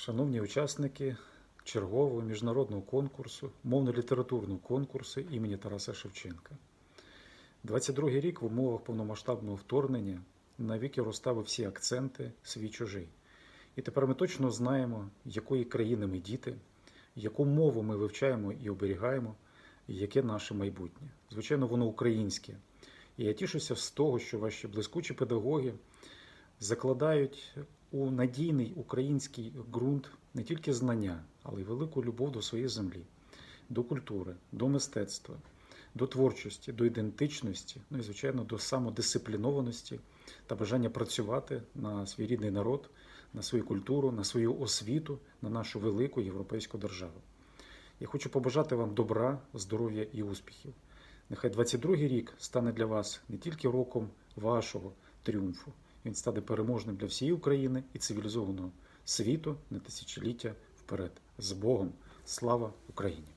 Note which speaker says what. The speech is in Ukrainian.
Speaker 1: Шановні учасники чергового міжнародного конкурсу, мовно-літературного конкурсу імені Тараса Шевченка. 22-й рік в умовах повномасштабного вторгнення навіки розставив всі акценти свій чужий. І тепер ми точно знаємо, якої країни ми діти, яку мову ми вивчаємо і оберігаємо, і яке наше майбутнє. Звичайно, воно українське. І я тішуся з того, що ваші блискучі педагоги закладають у надійний український ґрунт не тільки знання, але й велику любов до своєї землі, до культури, до мистецтва, до творчості, до ідентичності, ну і звичайно до самодисциплінованості та бажання працювати на свій рідний народ, на свою культуру, на свою освіту, на нашу велику європейську державу. Я хочу побажати вам добра, здоров'я і успіхів. Нехай 22-й рік стане для вас не тільки роком вашого тріумфу, він стане переможним для всієї України і цивілізованого світу на тисячоліття вперед. З Богом! Слава Україні!